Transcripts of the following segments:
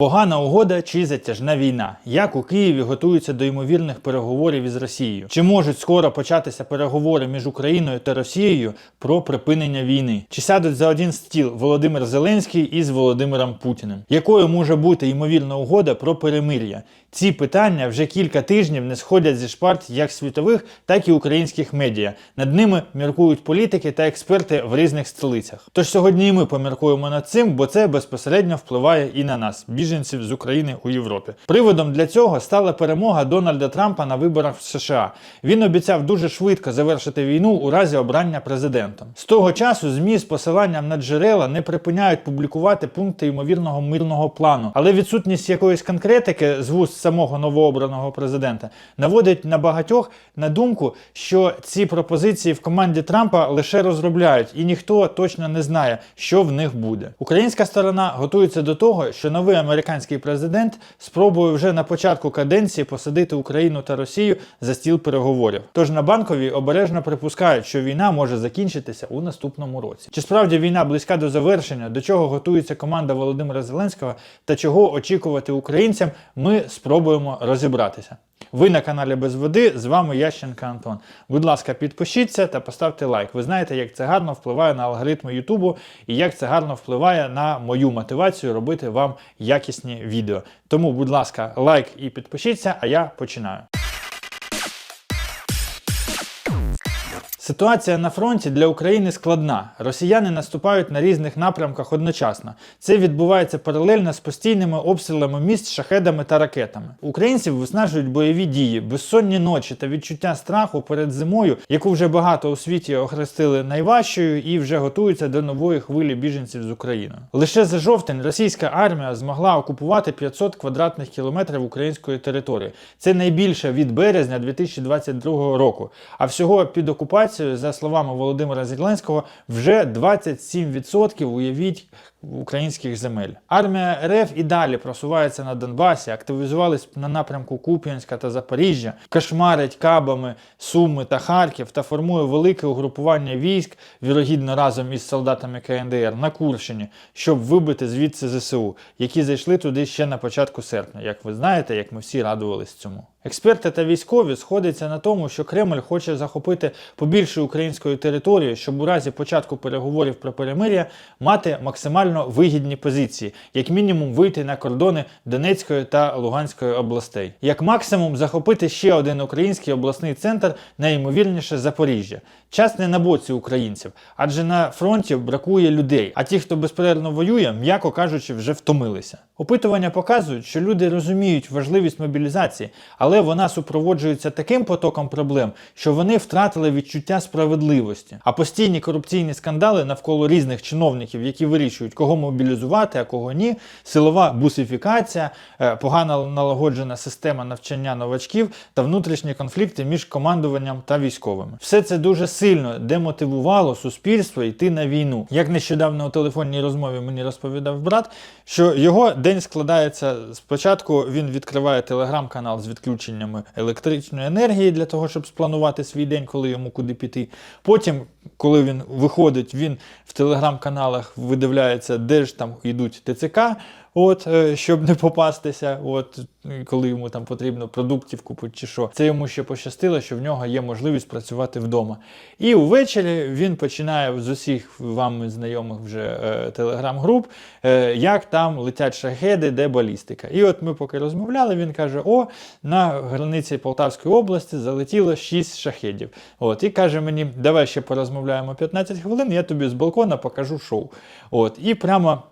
Погана угода чи затяжна війна. Як у Києві готуються до ймовірних переговорів із Росією? Чи можуть скоро початися переговори між Україною та Росією про припинення війни? Чи сядуть за один стіл Володимир Зеленський із Володимиром Путіним? Якою може бути ймовірна угода про перемир'я? Ці питання вже кілька тижнів не сходять зі шпарт як світових, так і українських медіа. Над ними міркують політики та експерти в різних столицях. Тож сьогодні і ми поміркуємо над цим, бо це безпосередньо впливає і на нас, біженців з України у Європі. Приводом для цього стала перемога Дональда Трампа на виборах в США. Він обіцяв дуже швидко завершити війну у разі обрання президентом. З того часу ЗМІ з посиланням на джерела не припиняють публікувати пункти ймовірного мирного плану, але відсутність якоїсь конкретики з вуст самого новообраного президента наводить на багатьох на думку, що ці пропозиції в команді Трампа лише розробляють, і ніхто точно не знає, що в них буде. Українська сторона готується до того, що новий американський президент спробує вже на початку каденції посадити Україну та Росію за стіл переговорів. Тож на банковій обережно припускають, що війна може закінчитися у наступному році. Чи справді війна близька до завершення, до чого готується команда Володимира Зеленського та чого очікувати українцям, ми спробуємо розібратися. Ви на каналі Без Води, з вами Ященка Антон. Будь ласка, підпишіться та поставте лайк. Ви знаєте, як це гарно впливає на алгоритми Ютубу і як це гарно впливає на мою мотивацію робити вам якісні відео. Тому, будь ласка, лайк і підпишіться, а я починаю. Ситуація на фронті для України складна. Росіяни наступають на різних напрямках одночасно. Це відбувається паралельно з постійними обстрілами міст, шахедами та ракетами. Українців виснажують бойові дії, безсонні ночі та відчуття страху перед зимою, яку вже багато у світі охрестили найважчою і вже готуються до нової хвилі біженців з України. Лише за жовтень російська армія змогла окупувати 500 квадратних кілометрів української території. Це найбільше від березня 2022 року. А всього під окупацією, за словами Володимира Зеленського, вже 27% уявіть українських земель. Армія РФ і далі просувається на Донбасі, активізувались на напрямку Куп'янська та Запоріжжя, кошмарить кабами Суми та Харків та формує велике угрупування військ, вірогідно разом із солдатами КНДР на Курщині, щоб вибити звідси ЗСУ, які зайшли туди ще на початку серпня, як ви знаєте, як ми всі радувались цьому. Експерти та військові сходяться на тому, що Кремль хоче захопити побільше української території, щоб у разі початку переговорів про перемир'я мати максимально вигідні позиції, як мінімум вийти на кордони Донецької та Луганської областей, як максимум захопити ще один український обласний центр, найімовірніше Запоріжжя. Час не на боці українців, адже на фронті бракує людей. А ті, хто безперервно воює, м'яко кажучи, вже втомилися. Опитування показують, що люди розуміють важливість мобілізації, але вона супроводжується таким потоком проблем, що вони втратили відчуття справедливості. А постійні корупційні скандали навколо різних чиновників, які вирішують, кого мобілізувати, а кого ні, силова бусифікація, е, погано налагоджена система навчання новачків та внутрішні конфлікти між командуванням та військовими. Все це дуже сильно демотивувало суспільство йти на війну. Як нещодавно у телефонній розмові мені розповідав брат, що його день складається спочатку. Він відкриває телеграм-канал з відключеннями електричної енергії для того, щоб спланувати свій день, коли йому куди піти. Потім, коли він виходить, він в телеграм-каналах видивляється, де ж там йдуть ТЦК. От, е, щоб не попастися, от коли йому там потрібно продуктів купити чи що. Це йому ще пощастило, що в нього є можливість працювати вдома. І увечері він починає з усіх вам знайомих вже е, телеграм-груп, е, як там летять шахеди, де балістика. І от ми поки розмовляли, він каже: О, на границі Полтавської області залетіло 6 шахедів. От, і каже мені, давай ще порозмовляємо 15 хвилин, я тобі з балкона покажу шоу. От, і прямо.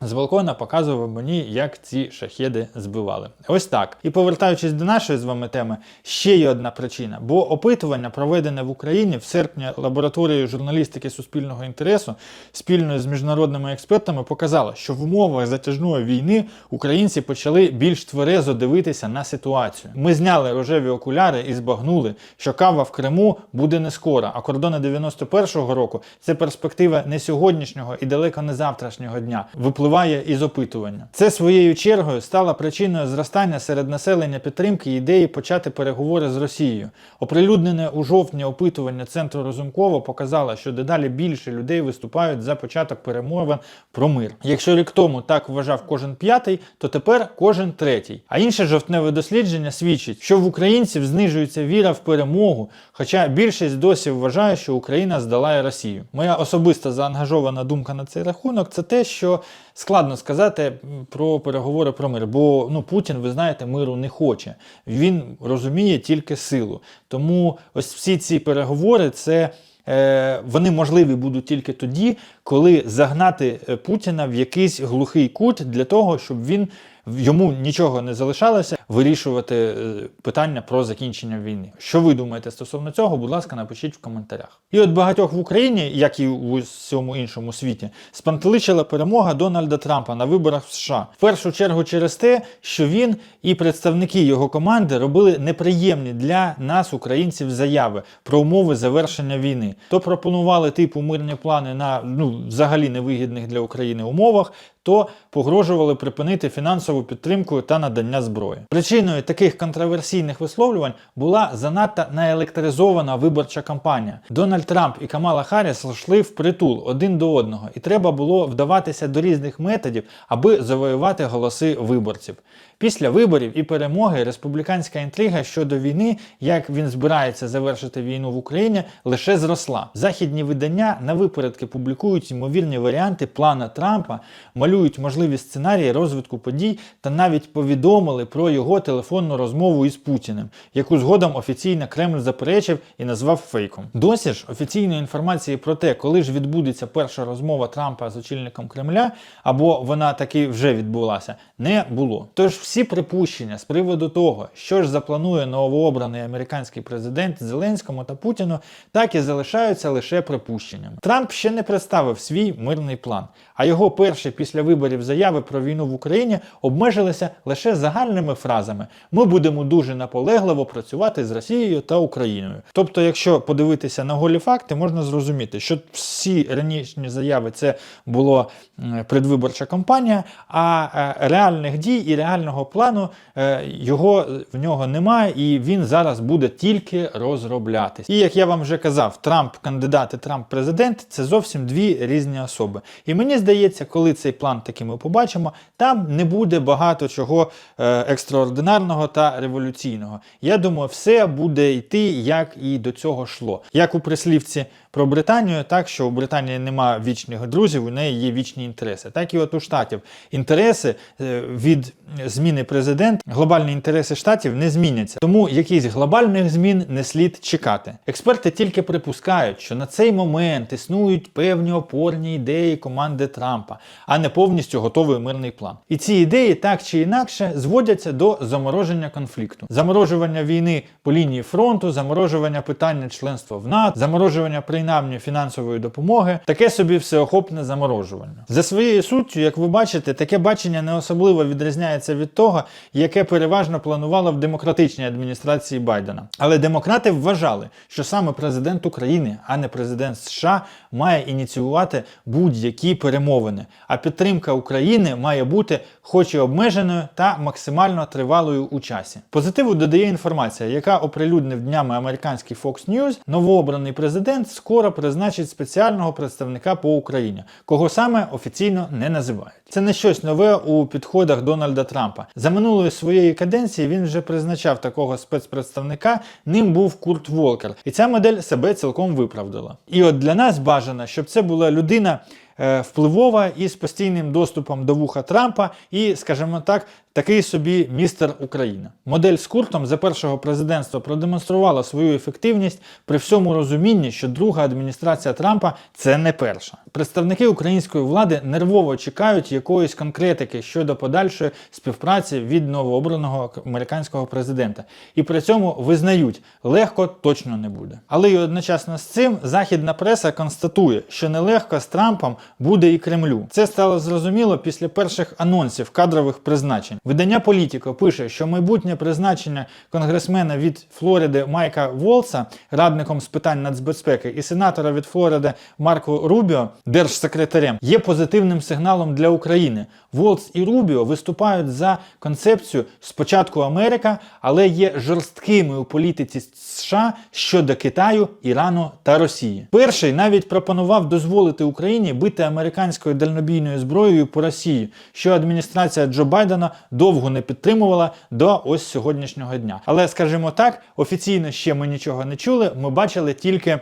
З балкона показував мені, як ці шахеди збивали. Ось так. І повертаючись до нашої з вами теми, ще є одна причина. Бо опитування, проведене в Україні в серпні лабораторією журналістики суспільного інтересу спільно з міжнародними експертами, показало, що в умовах затяжної війни українці почали більш тверезо дивитися на ситуацію. Ми зняли рожеві окуляри і збагнули, що кава в Криму буде не скоро, а кордони 91-го року це перспектива не сьогоднішнього і далеко не завтрашнього дня. Випливає із опитування. Це своєю чергою стало причиною зростання серед населення підтримки ідеї почати переговори з Росією. Оприлюднене у жовтні опитування центру Розумкова показало, що дедалі більше людей виступають за початок перемовин про мир. Якщо рік тому так вважав кожен п'ятий, то тепер кожен третій. А інше жовтневе дослідження свідчить, що в українців знижується віра в перемогу, хоча більшість досі вважає, що Україна здолає Росію. Моя особиста заангажована думка на цей рахунок це те, що складно сказати про переговори про мир, бо ну Путін, ви знаєте, миру не хоче. Він розуміє тільки силу. Тому ось всі ці переговори це. е, Вони можливі будуть тільки тоді, коли загнати е, Путіна в якийсь глухий кут для того, щоб він йому нічого не залишалося вирішувати е, питання про закінчення війни. Що ви думаєте стосовно цього? Будь ласка, напишіть в коментарях. І от багатьох в Україні, як і у всьому іншому світі, спантеличила перемога Дональда Трампа на виборах в США. В першу чергу через те, що він і представники його команди робили неприємні для нас, українців, заяви про умови завершення війни. То пропонували типу мирні плани на ну взагалі невигідних для України умовах. То погрожували припинити фінансову підтримку та надання зброї. Причиною таких контроверсійних висловлювань була занадто наелектризована виборча кампанія. Дональд Трамп і Камала Харріс йшли в притул один до одного, і треба було вдаватися до різних методів, аби завоювати голоси виборців. Після виборів і перемоги республіканська інтрига щодо війни, як він збирається завершити війну в Україні, лише зросла. Західні видання на випередки публікують ймовірні варіанти плана Трампа, малюють можливі сценарії розвитку подій та навіть повідомили про його телефонну розмову із Путіним, яку згодом офіційно Кремль заперечив і назвав фейком. Досі ж офіційної інформації про те, коли ж відбудеться перша розмова Трампа з очільником Кремля, або вона таки вже відбулася, не було. Тож всі припущення з приводу того, що ж запланує новообраний американський президент Зеленському та Путіну, так і залишаються лише припущеннями. Трамп ще не представив свій мирний план, а його перші після виборів заяви про війну в Україні обмежилися лише загальними фразами: ми будемо дуже наполегливо працювати з Росією та Україною. Тобто, якщо подивитися на голі факти, можна зрозуміти, що всі ранішні заяви це було м, предвиборча кампанія, а е, реальних дій і реального плану е, його в нього немає, і він зараз буде тільки розроблятись. І як я вам вже казав, Трамп кандидат і Трамп президент це зовсім дві різні особи. І мені здається, коли цей план таки ми побачимо, там не буде багато чого е, екстраординарного та революційного. Я думаю, все буде йти як і до цього йшло. Як у прислівці про Британію, так що у Британії немає вічних друзів, у неї є вічні інтереси. Так і от у штатів інтереси е, від зміни президента, глобальні інтереси штатів не зміняться. Тому якихось глобальних змін не слід чекати. Експерти тільки припускають, що на цей момент існують певні опорні ідеї команди Трампа, а не повністю готовий мирний план. І ці ідеї так чи інакше зводяться до замороження конфлікту, заморожування війни по лінії фронту, заморожування питання членства в НАТО, заморожування принаймні фінансової допомоги, таке собі всеохопне заморожування. За своєю суттю, як ви бачите, таке бачення не особливо відрізняється від того, яке переважно планувало в демократичній адміністрації Байдена. Але демократи вважали, що саме президент України, а не президент США, має ініціювати будь-які перемовини. А підтримка України має бути хоч і обмеженою та максимально тривалою у часі. Позитиву додає інформація, яка оприлюднив днями американський Fox News, новообраний президент скоро призначить спеціального представника по Україні, кого саме офіційно не називають. Це не щось нове у підходах Дональда Трампа. За минулої своєї каденції він вже призначав такого спецпредставника. Ним був Курт Волкер, і ця модель себе цілком виправдала. І от для нас бажано, щоб це була людина. е, Впливова із постійним доступом до вуха Трампа, і, скажімо так, такий собі містер Україна. Модель з Куртом за першого президентства продемонструвала свою ефективність при всьому розумінні, що друга адміністрація Трампа це не перша. Представники української влади нервово чекають якоїсь конкретики щодо подальшої співпраці від новообраного американського президента, і при цьому визнають, легко точно не буде. Але й одночасно з цим західна преса констатує, що нелегко з Трампом буде і Кремлю. Це стало зрозуміло після перших анонсів кадрових призначень. Видання Політіко пише, що майбутнє призначення конгресмена від Флориди Майка Волса, радником з питань нацбезпеки, і сенатора від Флориди Марко Рубіо, держсекретарем, є позитивним сигналом для України. Волц і Рубіо виступають за концепцію спочатку Америка, але є жорсткими у політиці США щодо Китаю, Ірану та Росії. Перший навіть пропонував дозволити Україні бити американською дальнобійною зброєю по Росії, що адміністрація Джо Байдена довго не підтримувала до ось сьогоднішнього дня. Але скажімо так, офіційно ще ми нічого не чули. Ми бачили тільки.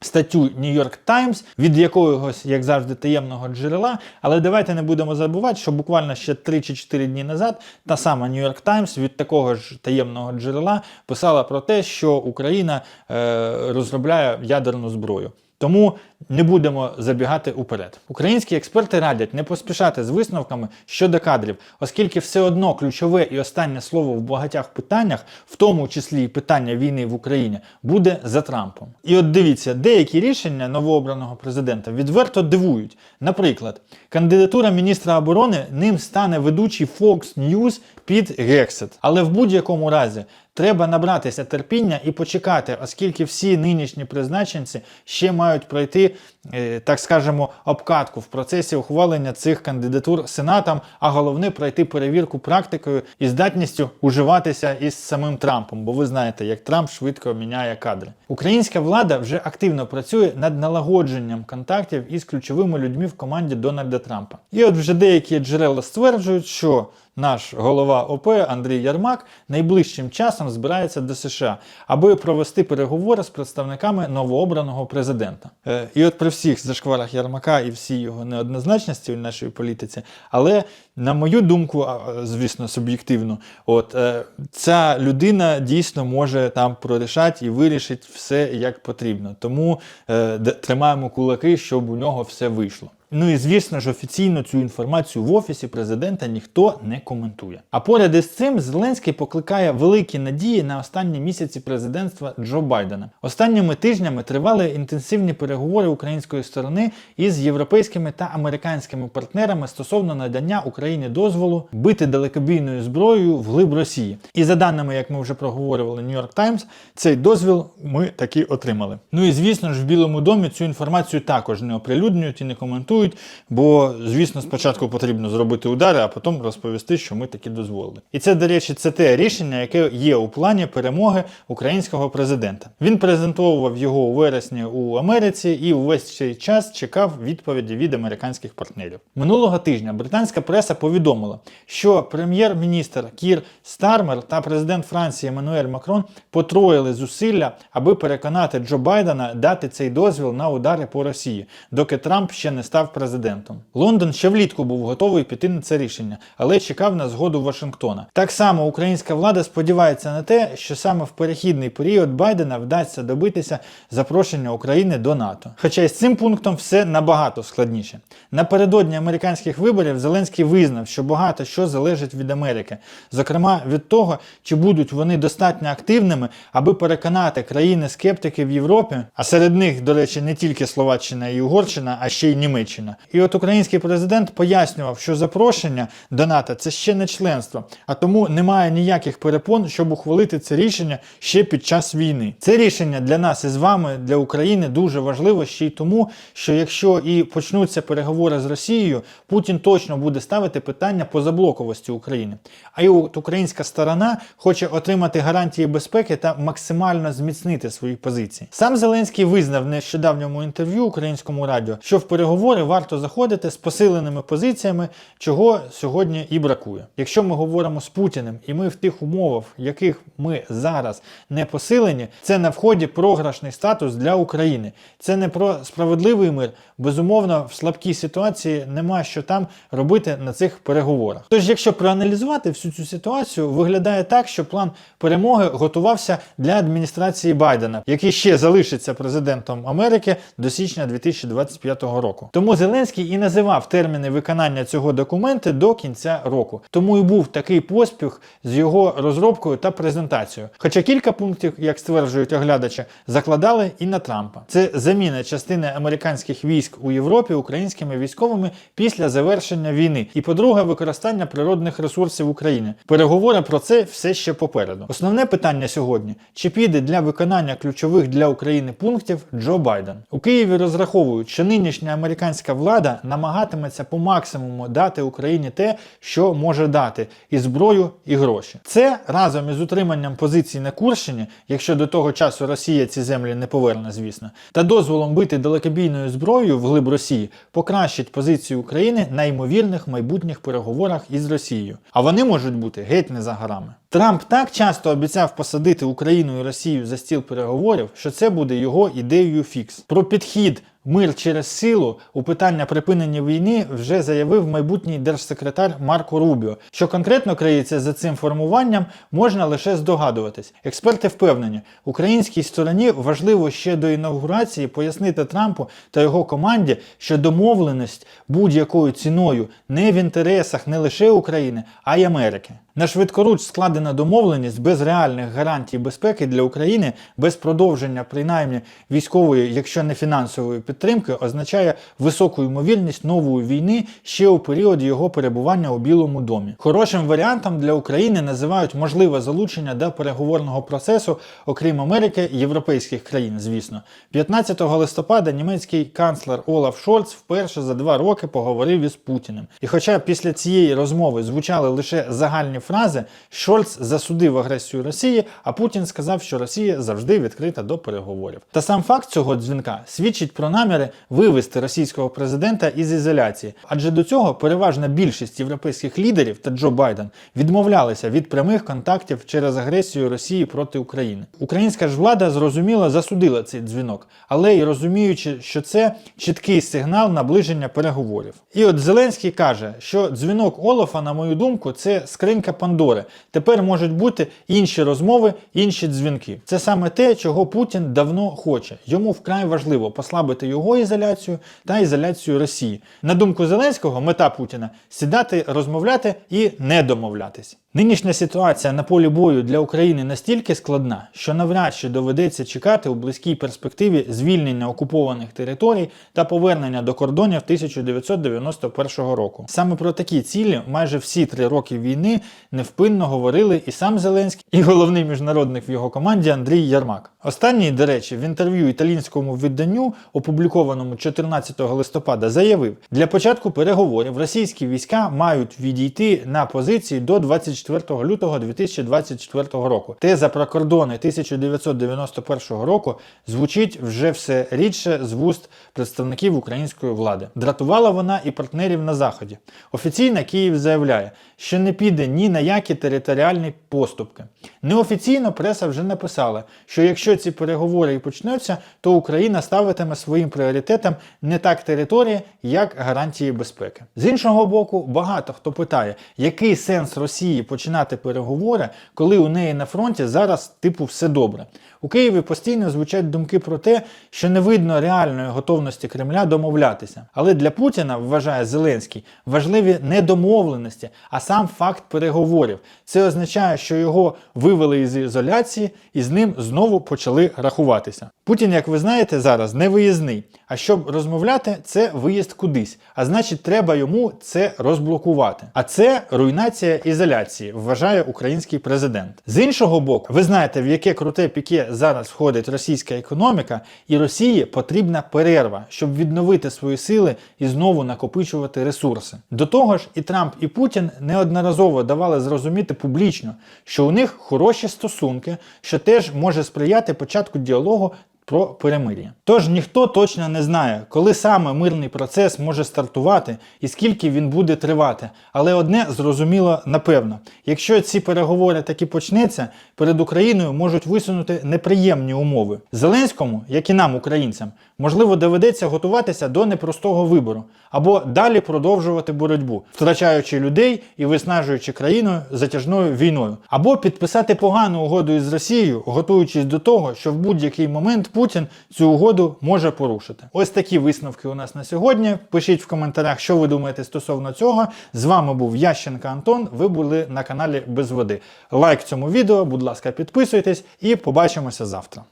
Статтю York Times від якогось, як завжди, таємного джерела. Але давайте не будемо забувати, що буквально ще 3 чи 4 дні назад та сама York Times від такого ж таємного джерела писала про те, що Україна е, розробляє ядерну зброю. Тому не будемо забігати уперед. Українські експерти радять не поспішати з висновками щодо кадрів, оскільки все одно ключове і останнє слово в багатьох питаннях, в тому числі і питання війни в Україні, буде за Трампом. І от дивіться, деякі рішення новообраного президента відверто дивують. Наприклад, кандидатура міністра оборони ним стане ведучий Fox News під Гексет. Але в будь-якому разі треба набратися терпіння і почекати, оскільки всі нинішні призначенці ще мають пройти, е, так скажемо, обкатку в процесі ухвалення цих кандидатур сенатом, а головне пройти перевірку практикою і здатністю уживатися із самим Трампом, бо ви знаєте, як Трамп швидко міняє кадри. Українська влада вже активно працює над налагодженням контактів із ключовими людьми в команді Дональда Трампа. І от вже деякі джерела стверджують, що наш голова ОП Андрій Ярмак найближчим часом збирається до США, аби провести переговори з представниками новообраного президента. Е, і от при всіх зашкварах Ярмака і всій його неоднозначності в нашій політиці, але на мою думку, звісно, суб'єктивно, от е, ця людина дійсно може там прорішати і вирішити все як потрібно. Тому е, тримаємо кулаки, щоб у нього все вийшло. Ну і звісно ж, офіційно цю інформацію в офісі президента ніхто не коментує. А поряд із цим Зеленський покликає великі надії на останні місяці президентства Джо Байдена. Останніми тижнями тривали інтенсивні переговори української сторони із європейськими та американськими партнерами стосовно надання Україні дозволу бити далекобійною зброєю вглиб Росії. І за даними, як ми вже проговорювали York Times, цей дозвіл ми таки отримали. Ну і звісно ж, в Білому домі цю інформацію також не оприлюднюють і не коментують, бо звісно, спочатку потрібно зробити удари, а потім розповісти, що ми таки дозволили. І це, до речі, це те рішення, яке є у плані перемоги українського президента. Він презентовував його у вересні у Америці і увесь цей час чекав відповіді від американських партнерів. Минулого тижня британська преса повідомила, що прем'єр-міністр Кір Стармер та президент Франції Еммануель Макрон потроїли зусилля, аби переконати Джо Байдена дати цей дозвіл на удари по Росії, доки Трамп ще не став президентом. Лондон ще влітку був готовий піти на це рішення, але чекав на згоду Вашингтона. Так само українська влада сподівається на те, що саме в перехідний період Байдена вдасться добитися запрошення України до НАТО. Хоча із цим пунктом все набагато складніше. Напередодні американських виборів Зеленський визнав, що багато що залежить від Америки, зокрема від того, чи будуть вони достатньо активними, аби переконати країни скептики в Європі, а серед них, до речі, не тільки Словаччина і Угорщина, а ще й Німеччина. І от український президент пояснював, що запрошення до НАТО це ще не членство, а тому немає ніяких перепон, щоб ухвалити це рішення ще під час війни. Це рішення для нас із вами, для України, дуже важливо ще й тому, що якщо і почнуться переговори з Росією, Путін точно буде ставити питання по заблоковості України. А й от українська сторона хоче отримати гарантії безпеки та максимально зміцнити свої позиції. Сам Зеленський визнав в нещодавньому інтерв'ю українському радіо, що в переговори варто заходити з посиленими позиціями, чого сьогодні і бракує. Якщо ми говоримо з Путіним, і ми в тих умовах, в яких ми зараз не посилені, це на вході програшний статус для України. Це не про справедливий мир. Безумовно, в слабкій ситуації нема що там робити на цих переговорах. Тож, якщо проаналізувати всю цю ситуацію, виглядає так, що план перемоги готувався для адміністрації Байдена, який ще залишиться президентом Америки до січня 2025 року. Тому Зеленський і називав терміни виконання цього документу до кінця року. Тому і був такий поспіх з його розробкою та презентацією. Хоча кілька пунктів, як стверджують оглядачі, закладали і на Трампа. Це заміна частини американських військ у Європі українськими військовими після завершення війни. І, по-друге, використання природних ресурсів України. Переговори про це все ще попереду. Основне питання сьогодні: чи піде для виконання ключових для України пунктів Джо Байден у Києві? Розраховують, що нинішня американська влада намагатиметься по максимуму дати Україні те, що може дати, і зброю, і гроші. Це разом із утриманням позицій на Курщині, якщо до того часу Росія ці землі не поверне, звісно, та дозволом бити далекобійною зброєю в глиб Росії, покращить позицію України на ймовірних майбутніх переговорах із Росією. А вони можуть бути геть не за горами. Трамп так часто обіцяв посадити Україну і Росію за стіл переговорів, що це буде його ідеєю фікс. Про підхід мир через силу у питання припинення війни вже заявив майбутній держсекретар Марко Рубіо. Що конкретно криється за цим формуванням, можна лише здогадуватись. Експерти впевнені, українській стороні важливо ще до інаугурації пояснити Трампу та його команді, що домовленість будь-якою ціною не в інтересах не лише України, а й Америки. На швидкоруч складена домовленість без реальних гарантій безпеки для України, без продовження принаймні військової, якщо не фінансової підтримки, означає високу ймовірність нової війни ще у період його перебування у Білому домі. Хорошим варіантом для України називають можливе залучення до переговорного процесу, окрім Америки, європейських країн, звісно. 15 листопада німецький канцлер Олаф Шольц вперше за два роки поговорив із Путіним. І хоча після цієї розмови звучали лише загальні фрази, Шольц засудив агресію Росії, а Путін сказав, що Росія завжди відкрита до переговорів. Та сам факт цього дзвінка свідчить про наміри вивести російського президента із ізоляції, адже до цього переважна більшість європейських лідерів та Джо Байден відмовлялися від прямих контактів через агресію Росії проти України. Українська ж влада зрозуміло засудила цей дзвінок, але й розуміючи, що це чіткий сигнал наближення переговорів. І от Зеленський каже, що дзвінок Олафа, на мою думку, це скринька Пандори. Тепер можуть бути інші розмови, інші дзвінки. Це саме те, чого Путін давно хоче. Йому вкрай важливо послабити його ізоляцію та ізоляцію Росії. На думку Зеленського, мета Путіна сідати, розмовляти і не домовлятись. Нинішня ситуація на полі бою для України настільки складна, що навряд чи доведеться чекати у близькій перспективі звільнення окупованих територій та повернення до кордонів 1991 року. Саме про такі цілі майже всі три роки війни невпинно говорили і сам Зеленський, і головний міжнародник в його команді Андрій Ярмак. Останній, до речі, в інтерв'ю італійському виданню, опублікованому 14 листопада, заявив: для початку переговорів російські війська мають відійти на позиції до 24 лютого 2024 року. Теза про кордони 1991 року звучить вже все рідше з вуст представників української влади. Дратувала вона і партнерів на заході. Офіційно Київ заявляє, що не піде ні на які територіальні поступки. Неофіційно преса вже написала, що якщо ці переговори і почнуться, то Україна ставитиме своїм пріоритетом не так території, як гарантії безпеки. З іншого боку, багато хто питає, який сенс Росії починати переговори, коли у неї на фронті зараз типу все добре. У Києві постійно звучать думки про те, що не видно реальної готовності Кремля домовлятися. Але для Путіна, вважає Зеленський, важливі не домовленості, а сам факт переговорів. Це означає, що його вивели із ізоляції і з ним знову почали рахуватися. Путін, як ви знаєте, зараз не виїзний. А щоб розмовляти, це виїзд кудись. А значить, треба йому це розблокувати. А це руйнація ізоляції, вважає український президент. З іншого боку, ви знаєте, в яке круте піке зараз входить російська економіка, і Росії потрібна перерва, щоб відновити свої сили і знову накопичувати ресурси. До того ж, і Трамп, і Путін неодноразово давали зрозуміти публічно, що у них хороші стосунки, що теж може сприяти початку діалогу про перемир'я. Тож ніхто точно не знає, коли саме мирний процес може стартувати і скільки він буде тривати. Але одне зрозуміло напевно: якщо ці переговори таки почнеться, перед Україною можуть висунути неприємні умови. Зеленському, як і нам, українцям, можливо, доведеться готуватися до непростого вибору або далі продовжувати боротьбу, втрачаючи людей і виснажуючи країну затяжною війною, або підписати погану угоду із Росією, готуючись до того, що в будь-який момент Путін цю угоду може порушити. Ось такі висновки у нас на сьогодні. Пишіть в коментарях, що ви думаєте стосовно цього. З вами був Ященка Антон. Ви були на каналі Без води. Лайк цьому відео, будь ласка, підписуйтесь і побачимося завтра.